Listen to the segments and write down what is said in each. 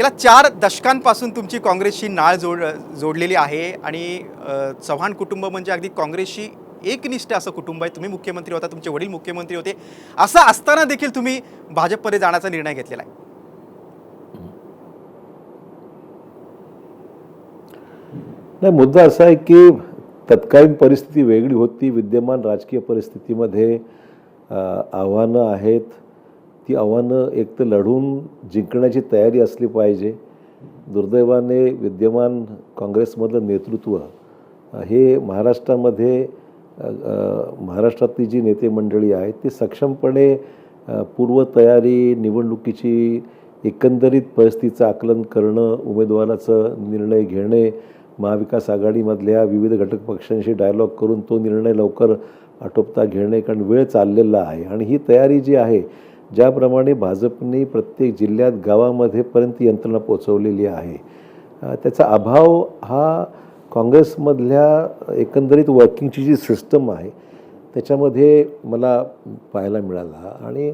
गेल्या चार दशकांपासून तुमची काँग्रेसशी नाळ जोड जोडलेली आहे आणि चव्हाण कुटुंब म्हणजे अगदी काँग्रेसशी एकनिष्ठ असं कुटुंब आहे. तुम्ही मुख्यमंत्री होता तुमचे वडील मुख्यमंत्री होते. असं असताना देखील तुम्ही भाजपमध्ये जाण्याचा निर्णय घेतलेला आहे. नाही मुद्दा असा आहे की तत्कालीन परिस्थिती वेगळी होती. विद्यमान राजकीय परिस्थितीमध्ये आव्हानं आहेत. ती आव्हानं एक तर लढून जिंकण्याची तयारी असली पाहिजे. दुर्दैवाने विद्यमान काँग्रेसमधलं नेतृत्व हे महाराष्ट्रामध्ये महाराष्ट्रातली जी नेते मंडळी आहेत ती सक्षमपणे पूर्वतयारी निवडणुकीची एकंदरीत परिस्थितीचं आकलन करणं उमेदवाराचं निर्णय घेणे महाविकास आघाडीमधल्या विविध घटक पक्षांशी डायलॉग करून तो निर्णय लवकर आटोपता घेणे कारण वेळ चाललेला आहे. आणि ही तयारी जी आहे ज्याप्रमाणे भाजपने प्रत्येक जिल्ह्यात गावामध्येपर्यंत यंत्रणा पोचवलेली आहे. त्याचा अभाव हा काँग्रेसमधल्या एकंदरीत वर्किंगची जी सिस्टम आहे त्याच्यामध्ये मला पाहायला मिळाला. आणि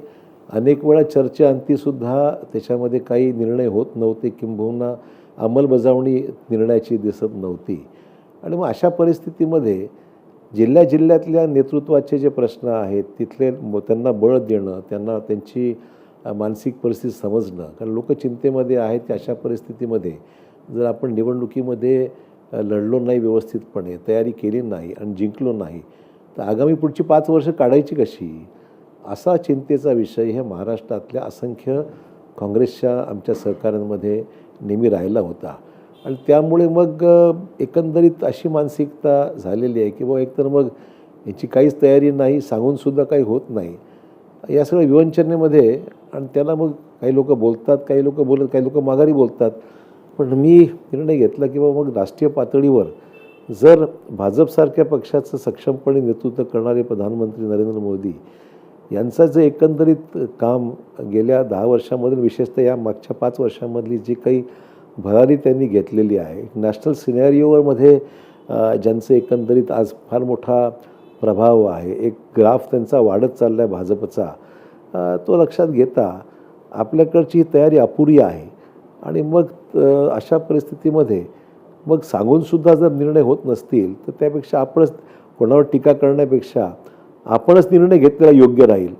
अनेक वेळा चर्चेअंतीसुद्धा त्याच्यामध्ये काही निर्णय होत नव्हते किंबहुना अंमलबजावणी निर्णयाची दिसत नव्हती. आणि मग अशा परिस्थितीमध्ये जिल्ह्या जिल्ह्यातल्या नेतृत्वाचे जे प्रश्न आहेत तिथले म- त्यांना बळ देणं त्यांना त्यांची मानसिक परिस्थिती समजणं कारण लोक चिंतेमध्ये आहेत की अशा परिस्थितीमध्ये जर आपण निवडणुकीमध्ये लढलो नाही व्यवस्थितपणे तयारी केली नाही आणि जिंकलो नाही तर आगामी पुढची पाच वर्ष काढायची कशी? असा चिंतेचा विषय हे महाराष्ट्रातल्या असंख्य काँग्रेसच्या आमच्या सहकाऱ्यांमध्ये नेहमी राहिला होता. आणि त्यामुळे मग एकंदरीत अशी मानसिकता झालेली आहे की बाबा एकतर मग याची काहीच तयारी नाही सांगूनसुद्धा काही होत नाही. या सगळ्या विवंचनेमध्ये आणि त्याला मग काही लोक बोलतात काही लोक बोलत काही लोक माघारी बोलतात. पण मी निर्णय घेतला की बाबा मग राष्ट्रीय पातळीवर जर भाजपसारख्या पक्षाचं सक्षमपणे नेतृत्व करणारे प्रधानमंत्री नरेंद्र मोदी यांचं जे एकंदरीत काम गेल्या दहा वर्षामधील विशेषतः या मागच्या पाच वर्षामधली जी काही भरारी त्यांनी घेतलेली आहे. नॅशनल सिनॅरिओमध्ये ज्यांचं एकंदरीत आज फार मोठा प्रभाव आहे. एक ग्राफ त्यांचा वाढत चालला आहे भाजपचा तो लक्षात घेता आपल्याकडची ही तयारी अपुरी आहे. आणि मग अशा परिस्थितीमध्ये मग सांगूनसुद्धा जर निर्णय होत नसतील तर त्यापेक्षा आपणच कोणावर टीका करण्यापेक्षा आपणच निर्णय घेतलेला योग्य राहील.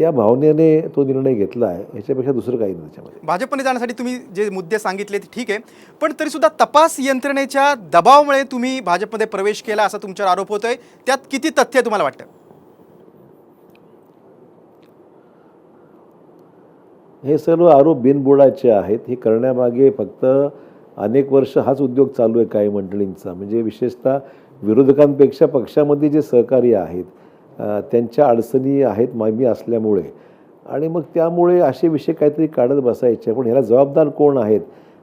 या भावनेने तो निर्णय घेतला आहे याच्यापेक्षा दुसरं काही नाही त्याच्यामध्ये. भाजपमध्ये जाण्यासाठी तुम्ही जे मुद्दे सांगितले ते ठीक आहे पण तरीसुद्धा तपास यंत्रणेच्या दबावामुळे तुम्ही भाजपमध्ये प्रवेश केला असा तुमच्यावर आरोप होतोय त्यात किती तथ्य आहे तुम्हाला वाटतं? हे सर्व आरोप बिनबुडाचे आहेत हे करण्यामागे फक्त अनेक वर्ष हाच उद्योग चालू आहे काही मंडळींचा. म्हणजे विशेषतः विरोधकांपेक्षा पक्षामध्ये जे सहकारी आहेत त्यांच्या अडचणी आहेत मामी असल्यामुळे. आणि मग त्यामुळे असे विषय काहीतरी काढत बसायचे. पण ह्याला जबाबदार कोण आहेत?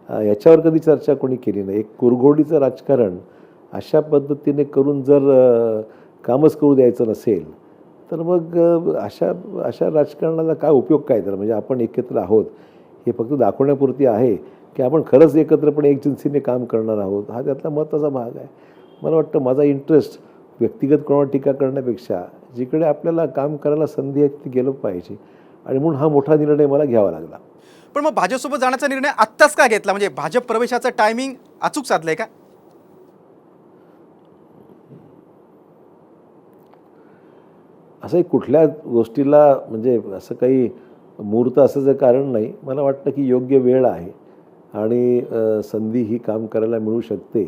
याच्यावर कधी चर्चा कोणी केली नाही. एक कुरघोडीचं राजकारण अशा पद्धतीने करून जर कामच करू द्यायचं नसेल तर मग अशा अशा राजकारणाला काय उपयोग काय तर म्हणजे आपण एकत्र आहोत हे फक्त दाखवण्यापुरती आहे की आपण खरंच एकत्रपणे एकजिन्सीने काम करणार आहोत? हा त्यातला महत्त्वाचा भाग आहे. मला वाटतं माझा इंटरेस्ट व्यक्तिगत कोणावर टीका करण्यापेक्षा जिकडे आपल्याला काम करायला संधी आहे तिथे गेलं पाहिजे. आणि म्हणून हा मोठा निर्णय मला घ्यावा लागला. पण मग भाजपसोबत जाण्याचा निर्णय आत्ताच का घेतला? म्हणजे भाजप प्रवेशाचं टायमिंग अचूक साधलंय का? असं कुठल्या गोष्टीला म्हणजे असं काही मुहूर्त असायचं कारण नाही. मला वाटतं की योग्य वेळ आहे. आणि संधी ही काम करायला मिळू शकते.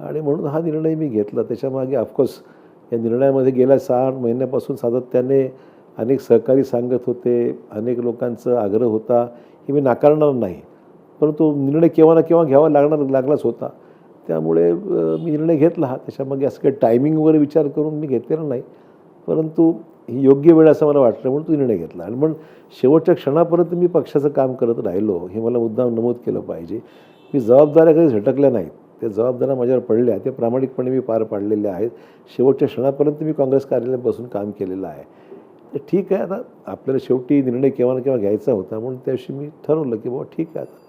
आणि म्हणून हा निर्णय मी घेतला. त्याच्यामागे ऑफकोर्स या निर्णयामध्ये गेल्या सहा आठ महिन्यापासून सातत्याने अनेक सहकारी सांगत होते अनेक लोकांचा आग्रह होता हे मी नाकारणार नाही. परंतु निर्णय केव्हा ना केव्हा घ्यावा लागणार लागलाच होता. त्यामुळे मी निर्णय घेतला. हा त्याच्यामागे असं काही टायमिंग वगैरे विचार करून मी घेतलेला नाही. परंतु ही योग्य वेळ असं मला वाटलं म्हणून तो निर्णय घेतला. आणि पण शेवटच्या क्षणापर्यंत मी पक्षाचं काम करत राहिलो हे मला मुद्दाम नमूद केलं पाहिजे. मी जबाबदाऱ्या कधी झटकल्या नाहीत. त्या जबाबदाऱ्या माझ्यावर पडल्या त्या प्रामाणिकपणे मी पार पाडलेल्या आहेत. शेवटच्या क्षणापर्यंत मी काँग्रेस कार्यालयात बसून काम केलेलं आहे. तर ठीक आहे आता आपल्याला शेवटी निर्णय केव्हा ना केव्हा घ्यायचा होता म्हणून त्याविषयी मी ठरवलं की बाबा ठीक आहे आता.